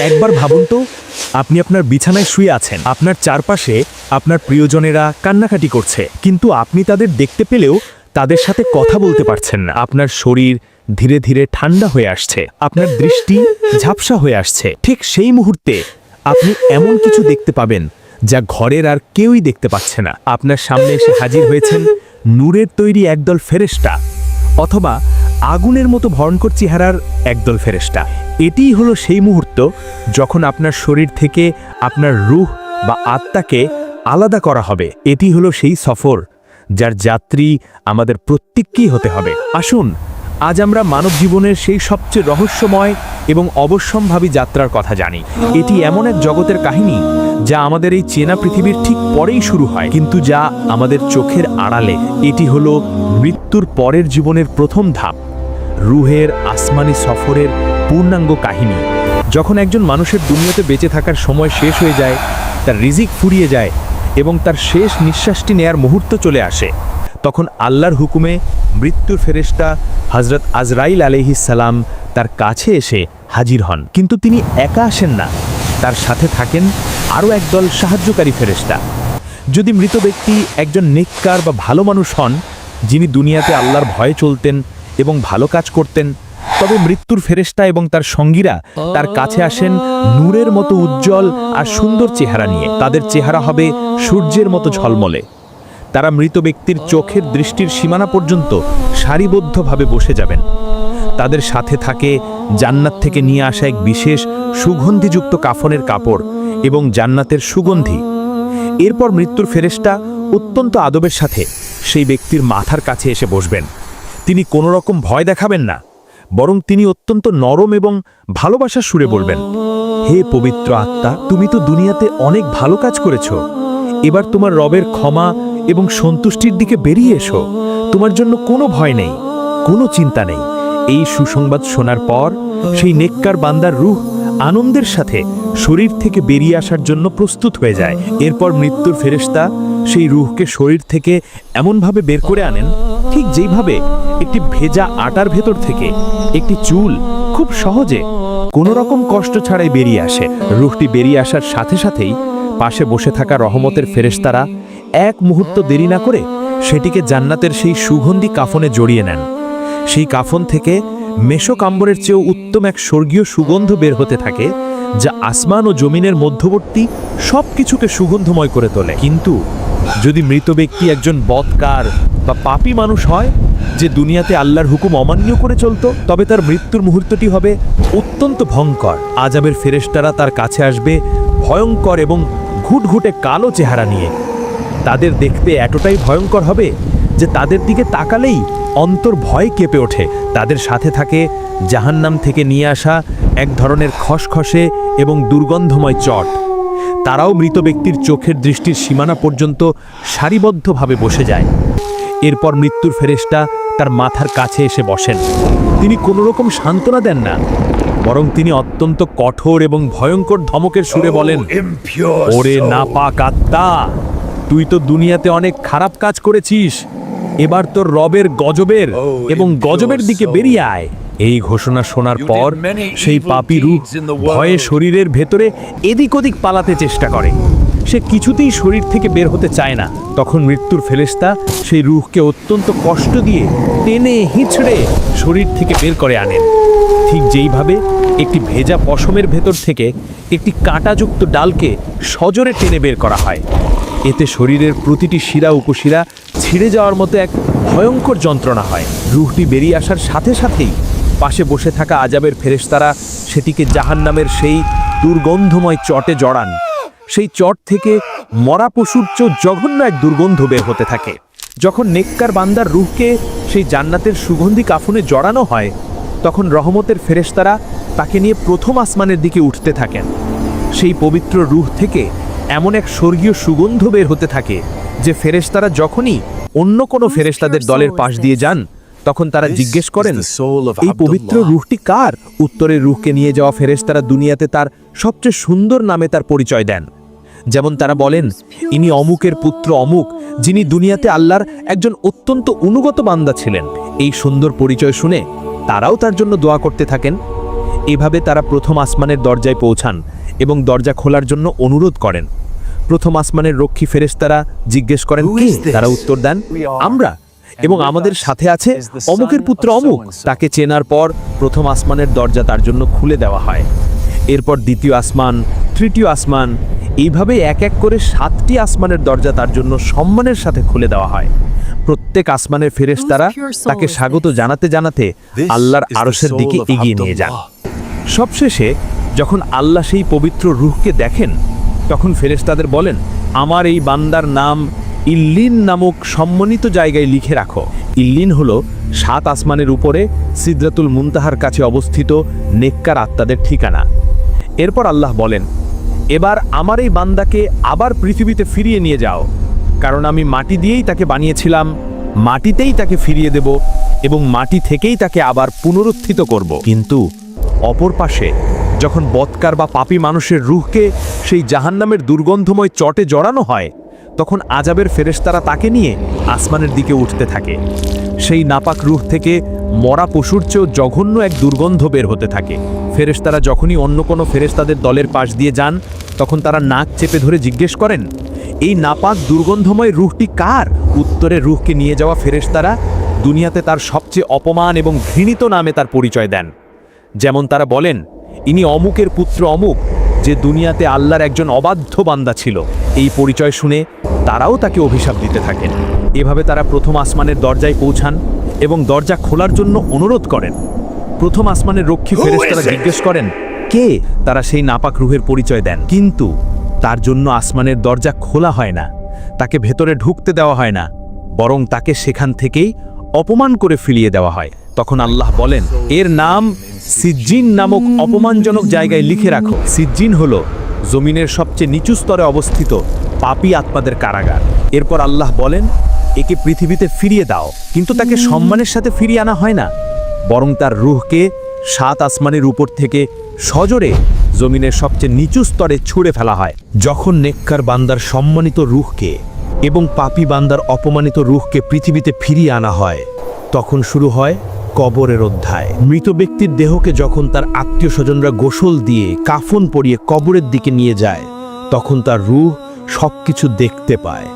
একবার ভাবুন তো, আপনি আপনার বিছানায় শুয়ে আছেন। আপনার চারপাশে আপনার প্রিয়জনেরা কান্নাকাটি করছে। কিন্তু আপনি তাদের দেখতে পেলেও তাদের সাথে কথা বলতে পারছেন না। আপনার শরীর ধীরে ধীরে ঠান্ডা হয়ে আসছে। আপনার দৃষ্টি ঝাপসা হয়ে আসছে। ঠিক সেই মুহূর্তে আপনি এমন কিছু দেখতে পাবেন যা ঘরের আর কেউই দেখতে পাচ্ছে না। আপনার সামনে এসে হাজির হয়েছেন নূরের তৈরি একদল ফেরেশতা। অথবা আগুনের মতো ভয়ঙ্কর চেহারার একদল ফেরেশতা। এটিই হলো সেই মুহূর্ত যখন আপনার শরীর থেকে আপনার রুহ বা আত্মাকে আলাদা করা হবে। এটি হলো সেই সফর যার যাত্রী আমাদের প্রত্যেককেই হতে হবে। আসুন, আজ আমরা মানব জীবনের সেই সবচেয়ে রহস্যময় এবং অবশ্যম্ভাবী যাত্রার কথা জানি। এটি এমন এক জগতের কাহিনী যা আমাদের এই চেনা পৃথিবীর ঠিক পরেই শুরু হয়, কিন্তু যা আমাদের চোখের আড়ালে। এটি হলো মৃত্যুর পরের জীবনের প্রথম ধাপ। রুহের আসমানি সফরের পূর্ণাঙ্গ কাহিনী। যখন একজন মানুষের দুনিয়াতে বেঁচে থাকার সময় শেষ হয়ে যায়, তার রিজিক ফুরিয়ে যায় এবং তার শেষ নিঃশ্বাসটি নেয়ার মুহূর্ত চলে আসে। তখন আল্লাহর হুকুমে মৃত্যুর ফেরেশতা হজরত আজরাইল সালাম তার কাছে এসে হাজির হন। কিন্তু তিনি একা আসেন না। তার সাথে থাকেন আরও একদল সাহায্যকারী ফেরেশতা। যদি মৃত ব্যক্তি একজন নেককার বা ভালো মানুষ হন, যিনি দুনিয়াতে আল্লাহর ভয়ে চলতেন এবং ভালো কাজ করতেন, তবে মৃত্যুর ফেরেশতা এবং তার সঙ্গীরা তার কাছে আসেন নূরের মতো উজ্জ্বল আর সুন্দর চেহারা নিয়ে। তাদের চেহারা হবে সূর্যের মতো ঝলমলে। তারা মৃত ব্যক্তির চোখের দৃষ্টির সীমানা পর্যন্ত সারিবদ্ধভাবে বসে যাবেন। তাদের সাথে থাকে জান্নাত থেকে নিয়ে আসা এক বিশেষ সুগন্ধিযুক্ত কাফনের কাপড় এবং জান্নাতের সুগন্ধি। এরপর মৃত্যুর ফেরেশতা অত্যন্ত আদবের সাথে সেই ব্যক্তির মাথার কাছে এসে বসবেন। তিনি কোনো রকম ভয় দেখাবেন না, বরং তিনি অত্যন্ত নরম এবং ভালোবাসার সুরে বলবেন, হে পবিত্র আত্মা, তুমি তো দুনিয়াতে অনেক ভালো কাজ করেছ। এবার তোমার রবের ক্ষমা এবং সন্তুষ্টির দিকে বেরিয়ে এসো। তোমার জন্য কোনো ভয় নেই, কোনো চিন্তা নেই। এই সুসংবাদ শোনার পর সেই নেককার বান্দার রুহ আনন্দের সাথে শরীর থেকে বেরিয়ে আসার জন্য প্রস্তুত হয়ে যায়। এরপর মৃত্যুর ফেরেশতা সেই রুহকে শরীর থেকে এমনভাবে বের করে আনেন, ঠিক যেইভাবে একটি ভেজা আটার ভেতর থেকে একটি চুল খুব সহজে কোনো রকম কষ্ট ছাড়াই বেরিয়ে আসে। রুহটি বেরিয়ে আসার সাথে সাথেই পাশে বসে থাকা রহমতের ফেরেস্তারা এক মুহূর্ত দেরি না করে সেটিকে জান্নাতের সেই সুগন্ধি কাফনে জড়িয়ে নেন। সেই কাফন থেকে মেশো কাম্বরের চেয়েও উত্তম এক স্বর্গীয় সুগন্ধ বের হতে থাকে, যা আসমান ও জমিনের মধ্যবর্তী সব কিছুকে সুগন্ধময় করে তোলে। কিন্তু যদি মৃত ব্যক্তি একজন বৎকার বা পাপী মানুষ হয়, যে দুনিয়াতে আল্লাহর হুকুম অমান্য করে চলতো, তবে তার মৃত্যুর মুহূর্তটি হবে অত্যন্ত ভয়ঙ্কর। আজাবের ফেরেশতারা তার কাছে আসবে ভয়ঙ্কর এবং ঘুটঘুটে কালো চেহারা নিয়ে। তাদের দেখতে এতটাই ভয়ঙ্কর হবে যে তাদের দিকে তাকালেই অন্তর ভয় কেঁপে ওঠে। তাদের সাথে থাকে জাহান্নাম থেকে নিয়ে আসা এক ধরনের খসখসে এবং দুর্গন্ধময় চট। তারাও মৃত ব্যক্তির চোখের দৃষ্টির সীমানা পর্যন্ত সারিবদ্ধভাবে বসে যায়। এরপর মৃত্যুর ফেরেশতা তার মাথার কাছে এসে বসেন। তিনি কোনো রকম সান্ত্বনা দেন না বরং তিনি অত্যন্ত কঠোর এবং ভয়ঙ্কর ধমকের সুরে বলেন ওরে না পাক আত্মা তুই তো দুনিয়াতে অনেক খারাপ কাজ করেছিস এবার তোর রবের গজবের এবং গজবের দিকে বেরিয়ে আয়। এই ঘোষণা শোনার পর সেই পাপি রূপ ভয়ে শরীরের ভেতরে এদিক ওদিক পালাতে চেষ্টা করে। সে কিছুতেই শরীর থেকে বের হতে চায় না। তখন মৃত্যুর ফেলেস্তা সেই রুহকে অত্যন্ত কষ্ট দিয়ে টেনে হিঁচড়ে শরীর থেকে বের করে আনেন। ঠিক যেইভাবে একটি ভেজা পশমের ভেতর থেকে একটি কাঁটাযুক্ত ডালকে সজোরে টেনে বের করা হয়। এতে শরীরের প্রতিটি শিরা উপশিরা ছিঁড়ে যাওয়ার মতো এক ভয়ঙ্কর যন্ত্রণা হয়। রুহটি বেরিয়ে আসার সাথে সাথেই পাশে বসে থাকা আজাবের ফেরেশতারা সেটিকে জাহান্নামের সেই দুর্গন্ধময় চটে জড়ান। সেই চট থেকে মরা পশুর চেয়েও জঘন্য এক দুর্গন্ধ বের হতে থাকে। যখন নেককার বান্দার রুহকে সেই জান্নাতের সুগন্ধি কাফনে জড়ানো হয় তখন রহমতের ফেরেশতারা তাকে নিয়ে প্রথম আসমানের দিকে উঠতে থাকেন। সেই পবিত্র রুহ থেকে এমন এক স্বর্গীয় সুগন্ধ বের হতে থাকে যে ফেরেশতারা যখনই অন্য কোনো ফেরেশতাদের দলের পাশ দিয়ে যান তখন তারা জিজ্ঞেস করেন এই পবিত্র রুহটি কার? উত্তরের রুহকে নিয়ে যাওয়া ফেরেশতারা দুনিয়াতে তার সবচেয়ে সুন্দর নামে তার পরিচয় দেন। যেমন তারা বলেন ইনি অমুকের পুত্র অমুক যিনি দুনিয়াতে আল্লাহর একজন অত্যন্ত অনুগত বান্দা ছিলেন। এই সুন্দর পরিচয় শুনে তারাও তার জন্য দোয়া করতে থাকেন। এভাবে তারা প্রথম আসমানের দরজায় পৌঁছান এবং দরজা খোলার জন্য অনুরোধ করেন। প্রথম আসমানের রক্ষী ফেরেশতারা জিজ্ঞেস করেন কে? তারা উত্তর দেন আমরা। এবং আমাদের সাথে আছে অমুকের পুত্র অমুক। তাকে চেনার পর প্রথম আসমানের দরজা তার জন্য খুলে দেওয়া হয়। এরপর দ্বিতীয় আসমান তৃতীয় আসমান এইভাবে এক এক করে সাতটি আসমানের দরজা তার জন্য সম্মানের সাথে খুলে দেওয়া হয়। প্রত্যেক আসমানের ফেরেশতারা তাকে স্বাগত জানাতে জানাতে আল্লাহর আরশের দিকে এগিয়ে নিয়ে যান। সবশেষে যখন আল্লাহ সেই পবিত্র রূহকে দেখেন তখন ফেরেশতাদের বলেন আমার এই বান্দার নাম ইল্লিন নামক সম্মানিত জায়গায় লিখে রাখো। ইল্লিন হলো সাত আসমানের উপরে সিদ্রাতুল মুনতাহার কাছে অবস্থিত নেককার আত্মাদের ঠিকানা। এরপর আল্লাহ বলেন, এবার আমার এই বান্দাকে আবার পৃথিবীতে ফিরিয়ে নিয়ে যাও। কারণ আমি মাটি দিয়েই তাকে বানিয়েছিলাম, মাটিতেই তাকে ফিরিয়ে দেব এবং মাটি থেকেই তাকে আবার পুনরুত্থিত করব। কিন্তু অপর পাশে যখন বৎকার বা পাপী মানুষের রুহকে সেই জাহান্নামের দুর্গন্ধময় চটে জড়ানো হয় তখন আজাবের ফেরেশতারা তাকে নিয়ে আসমানের দিকে উঠতে থাকে। সেই নাপাক রুহ থেকে মরা পশুর চেয়েও জঘন্য এক দুর্গন্ধ বের হতে থাকে। ফেরেশতারা যখনই অন্য কোনো ফেরেশতাদের দলের পাশ দিয়ে যান, তখন তারা নাক চেপে ধরে জিজ্ঞেস করেন, এই নাপাক দুর্গন্ধময় রুহটি কার? উত্তরে রুহকে নিয়ে যাওয়া ফেরেশতারা দুনিয়াতে তার সবচেয়ে অপমান এবং ঘৃণিত নামে তার পরিচয় দেন। যেমন তারা বলেন, ইনি অমুকের পুত্র অমুক, যে দুনিয়াতে আল্লাহর একজন অবাধ্য বান্দা ছিল। এই পরিচয় শুনে তারাও তাকে অভিশাপ দিতে থাকেন। এভাবে তারা প্রথম আসমানের দরজায় পৌঁছান এবং দরজা খোলার জন্য অনুরোধ করেন। প্রথম আসমানের রক্ষী it? জিজ্ঞেস করেন কে? তারা সেই নাপাক রুহের পরিচয় দেন। কিন্তু তার জন্য আসমানের দরজা খোলা হয় না তাকে ভেতরে ঢুকতে দেওয়া হয় না বরং তাকে সেখান থেকেই অপমান করে ফিরিয়ে দেওয়া হয়। তখন আল্লাহ বলেন এর নাম সিজ্জিন নামক অপমানজনক জায়গায় লিখে রাখো। সিজ্জিন হলো জমিনের সবচেয়ে নিচু স্তরে অবস্থিত পাপী আত্মাদের কারাগার। এরপর আল্লাহ বলেন একে পৃথিবীতে ফিরিয়ে দাও। কিন্তু তাকে সম্মানের সাথে ফিরিয়ে আনা হয় না। বরং তার রুহকে সাত আসমানের উপর থেকে সজোরে জমিনের সবচেয়ে নিচু স্তরে ছুঁড়ে ফেলা হয়। যখন নেককার বান্দার সম্মানিত রুহকে এবং পাপী বান্দার অপমানিত রুহকে পৃথিবীতে ফিরিয়ে আনা হয় তখন শুরু হয় কবরের অধ্যায়। মৃত ব্যক্তির দেহকে যখন তার আত্মীয় স্বজনরা গোসল দিয়ে কাফন পরিয়ে কবরের দিকে নিয়ে যায়, তখন তার রুহ সবকিছু দেখতে পায়।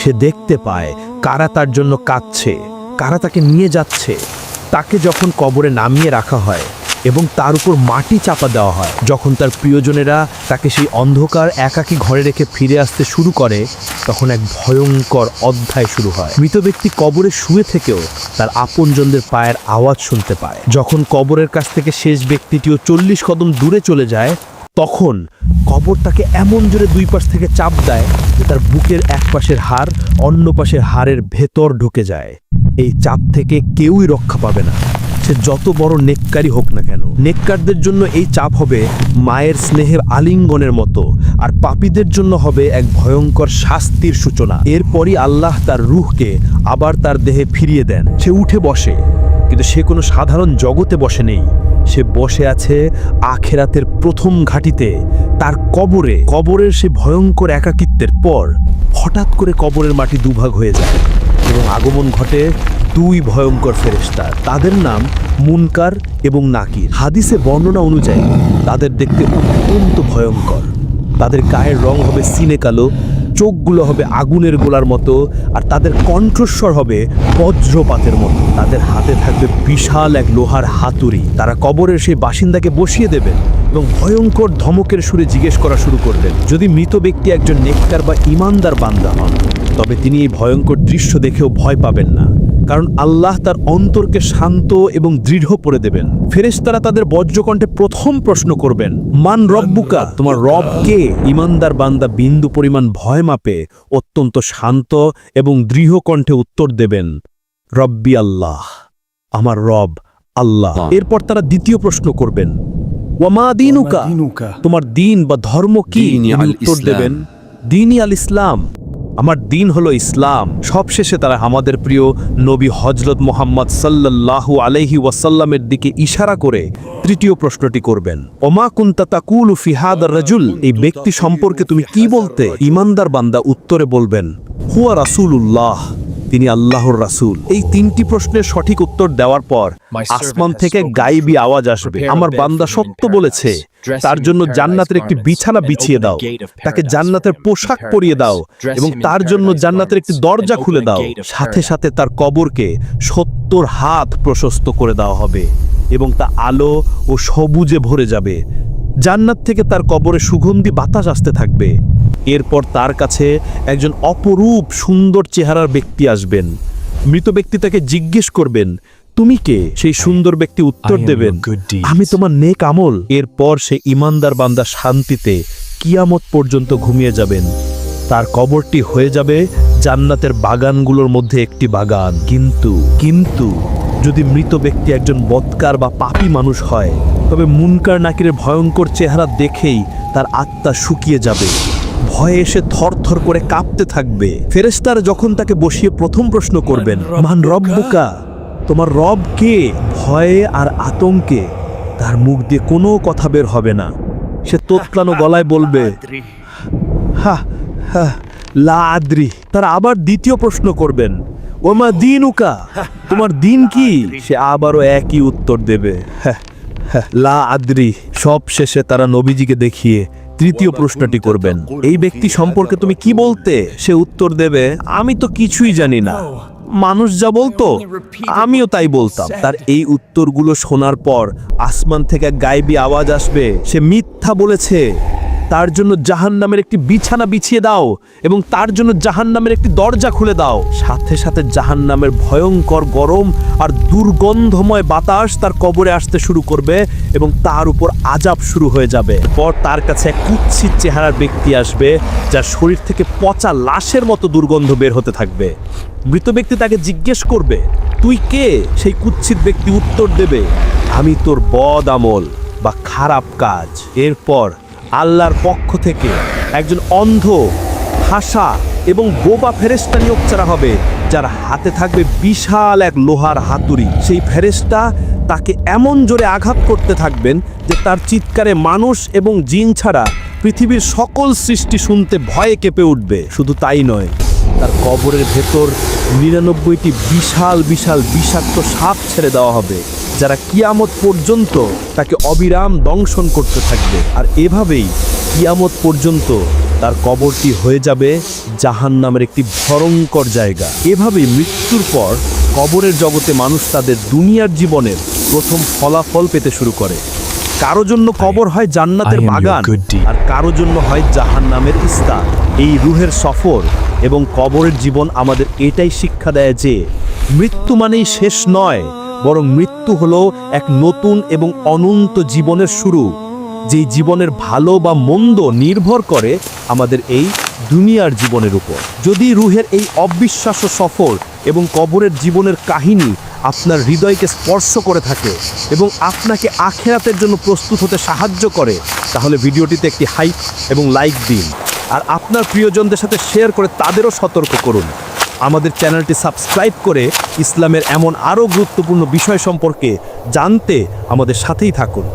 সে দেখতে পায় কারা তার জন্য কাঁদছে, কারা তাকে নিয়ে যাচ্ছে। তাকে যখন কবরে নামিয়ে রাখা হয় এবং তার উপর মাটি চাপা দেওয়া হয়। যখন তার প্রিয়জনেরা তাকে সেই অন্ধকার একাকী ঘরে রেখে ফিরে আসতে শুরু করে, তখন এক ভয়ঙ্কর অধ্যায় শুরু হয়। মৃত ব্যক্তি কবরে শুয়ে থেকেও তার আপনজনদের পায়ের আওয়াজ শুনতে পায়। যখন কবরের কাছ থেকে শেষ ব্যক্তিটিও চল্লিশ কদম দূরে চলে যায়, তখন কবর তাকে এমন জোরে দুই পাশ থেকে চাপ দেয় যে তার বুকের এক পাশের হাড় অন্য পাশের হাড়ের ভেতর ঢুকে যায়। এই চাপ থেকে কেউই রক্ষা পাবে না। সে যত বড় নেককারি হোক না কেন, নেককারদের জন্য এই চাপ হবে মায়ের স্নেহের আলিঙ্গনের মতো, আর পাপীদের জন্য হবে এক ভয়ঙ্কর শাস্তির সূচনা। এরপরই আল্লাহ তার রুহকে আবার তার দেহে ফিরিয়ে দেন। সে উঠে বসে। কিন্তু সে কোনো সাধারণ জগতে বসে নেই। সে বসে আছে আখেরাতের প্রথম ঘাটিতে, তার কবরে। কবরের সে ভয়ঙ্কর একাকিত্বের পর হঠাৎ করে কবরের মাটি দুভাগ হয়ে যায় এবং আগমন ঘটে দুই ভয়ঙ্কর ফেরেশতার। তাদের নাম মুনকার এবং নাকির। হাদিসে বর্ণনা অনুযায়ী তাদের দেখতে অত্যন্ত ভয়ঙ্কর। তাদের গায়ের রং হবে সিনে কালো চোখগুলো হবে আগুনের গোলার মতো আর তাদের কণ্ঠস্বর হবে বজ্রপাতের মতো। তাদের হাতে থাকবে বিশাল এক লোহার হাতুড়ি। তারা কবরের সেই বাসিন্দাকে বসিয়ে দেবেন এবং ভয়ঙ্কর ধমকের সুরে জিজ্ঞেস করা শুরু করবেন যদি মৃত ব্যক্তি একজন নেককার বা ইমানদার বান্দা হন, তবে তিনি এই ভয়ঙ্কর দৃশ্য দেখেও ভয় পাবেন না। কারণ আল্লাহ তার অন্তরকে শান্ত এবং দৃঢ় করে দেবেন। ফেরেশতারা তাদের বজ্রকণ্ঠে প্রথম প্রশ্ন করবেন মান রব্বুকা? তোমার রব কে? ইমানদার বান্দা বিন্দু পরিমাণ ভয় মাপে অত্যন্ত শান্ত এবং দৃঢ় কণ্ঠে উত্তর দেবেন রব্বি আল্লাহ আমার রব আল্লাহ। এরপর তারা দ্বিতীয় প্রশ্ন করবেন ওয়ামা দিনুকা? দিনুকা? তোমার দিন বা ধর্ম কি? দীনি উত্তর দেবেন দিনই আল ইসলাম আমার দিন হলো ইসলাম। সবশেষে তারা আমাদের প্রিয় নবী হজরত মোহাম্মদ সাল্লাল্লাহু আলহি ওয়াসাল্লামের দিকে ইশারা করে তৃতীয় প্রশ্নটি করবেন। ওমা কুন্তা তাকুলু ফিহাদ রাজুল? এই ব্যক্তি সম্পর্কে তুমি কি বলতে? ইমানদার বান্দা উত্তরে বলবেন, হুয়া রাসূলুল্লাহ। তিনি আল্লাহর রাসূল। এই তিনটি প্রশ্নের সঠিক উত্তর দেওয়ার পর আসমান থেকে গাইবি আওয়াজ আসবে। আমার বান্দা সত্য বলেছে তার জন্য জান্নাতের একটি বিছানা বিছিয়ে দাও তাকে জান্নাতের পোশাক পরিয়ে দাও এবং তার জন্য জান্নাতের একটি দরজা খুলে দাও। সাথে সাথে তার কবরকে সত্তর হাত প্রশস্ত করে দেওয়া হবে এবং তা আলো ও সবুজে ভরে যাবে। জান্নাত থেকে তার কবরে সুগন্ধি বাতাস আসতে থাকবে। এরপর তার কাছে একজন অপরূপ সুন্দর চেহারার ব্যক্তি আসবেন। মৃত ব্যক্তি তাকে জিজ্ঞেস করবেন তুমি কে? সেই সুন্দর ব্যক্তি উত্তর দেবেন. আমি তোমার নেক আমল। এরপর সে ইমানদার বান্দা শান্তিতে কিয়ামত পর্যন্ত ঘুমিয়ে যাবেন। তার কবরটি হয়ে যাবে জান্নাতের বাগানগুলোর মধ্যে একটি বাগান। কিন্তু কিন্তু যদি মৃত ব্যক্তি একজন বৎকার বা পাপী মানুষ হয় তবে মুনকার নাকিরের ভয়ঙ্কর চেহারা দেখেই তার আত্মা শুকিয়ে যাবে। ভয়ে এসে থরথর করে কাঁপতে থাকবে। ফেরেস্তার যখন তাকে বসিয়ে প্রথম প্রশ্ন করবেন মান রব্বুকা তোমার রব কে? ভয়ে আর আতঙ্কে তার মুখ দিয়ে কোনো কথা বের হবে না। সে তোতলানো গলায় বলবে হা হা লা আদ্রি তারা আবার দ্বিতীয় প্রশ্ন করবেন ওমা দিন উকা তোমার দিন কি? সে আবারও একই উত্তর দেবে হ্যাঁ, লা আদ্রি, সব শেষে তারা নবীজিকে দেখিয়ে তৃতীয় প্রশ্নটি করবেন। এই ব্যক্তি সম্পর্কে তুমি কি বলতে? সে উত্তর দেবে, আমি তো কিছুই জানি না। মানুষ যা বলতো, আমিও তাই বলতাম। তার এই উত্তরগুলো শোনার পর আসমান থেকে গায়েবী আওয়াজ আসবে। সে মিথ্যা বলেছে। তার জন্য জাহান নামের একটি বিছানা বিছিয়ে দাও এবং তার জন্য জাহান নামের একটি দরজা খুলে দাও। সাথে সাথে জাহান নামের ভয়ঙ্কর গরম আর দুর্গন্ধময় বাতাস তার কবরে আসতে শুরু করবে এবং তার উপর আজাব শুরু হয়ে যাবে। পর তার কাছে এক কুৎসিত চেহারার ব্যক্তি আসবে, যার শরীর থেকে পচা লাশের মতো দুর্গন্ধ বের হতে থাকবে। মৃত ব্যক্তি তাকে জিজ্ঞেস করবে, তুই কে? সেই কুচ্ছিত ব্যক্তি উত্তর দেবে, আমি তোর বদ আমল বা খারাপ কাজ। এরপর আল্লাহর পক্ষ থেকে একজন অন্ধ, হাসা এবং বোবা ফেরেস্তা নিয়োগ করা হবে, যার হাতে থাকবে বিশাল এক লোহার হাতুড়ি। সেই ফেরেস্তা তাকে এমন জোরে আঘাত করতে থাকবেন যে তার চিৎকারে মানুষ এবং জিন ছাড়া পৃথিবীর সকল সৃষ্টি শুনতে ভয়ে কেঁপে উঠবে। শুধু তাই নয়, তার কবরের ভেতর নিরানব্বইটি বিশাল বিশাল বিষাক্ত সাপ ছেড়ে দেওয়া হবে। যারা কিয়ামত পর্যন্ত তাকে অবিরাম দংশন করতে থাকবে। আর এভাবেই কিয়ামত পর্যন্ত তার কবরটি হয়ে যাবে জাহান নামের একটি ভয়ঙ্কর জায়গা। এভাবেই মৃত্যুর পর কবরের জগতে মানুষ তাদের দুনিয়ার জীবনের প্রথম ফলাফল পেতে শুরু করে। কারও জন্য কবর হয় জান্নাতের বাগান আর কারও জন্য হয় জাহান নামের ইস্তা। এই রুহের সফর এবং কবরের জীবন আমাদের এটাই শিক্ষা দেয় যে মৃত্যু মানেই শেষ নয় বরং মৃত্যু হল এক নতুন এবং অনন্ত জীবনের শুরু, যেই জীবনের ভালো বা মন্দ নির্ভর করে আমাদের এই দুনিয়ার জীবনের উপর। যদি রুহের এই অবিশ্বাস্য সফর এবং কবরের জীবনের কাহিনী আপনার হৃদয়কে স্পর্শ করে থাকে এবং আপনাকে আখেরাতের জন্য প্রস্তুত হতে সাহায্য করে, তাহলে ভিডিওটিতে একটি হাইপ এবং লাইক দিন। আর আপনার প্রিয়জনদের সাথে শেয়ার করে তাদেরও সতর্ক করুন। আমাদের চ্যানেলটি সাবস্ক্রাইব করে ইসলামের এমন আরও গুরুত্বপূর্ণ বিষয় সম্পর্কে জানতে আমাদের সাথেই থাকুন।